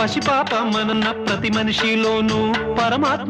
పసిపాప మనన్న ప్రతి మనిషిలోనూ పరమాత్మ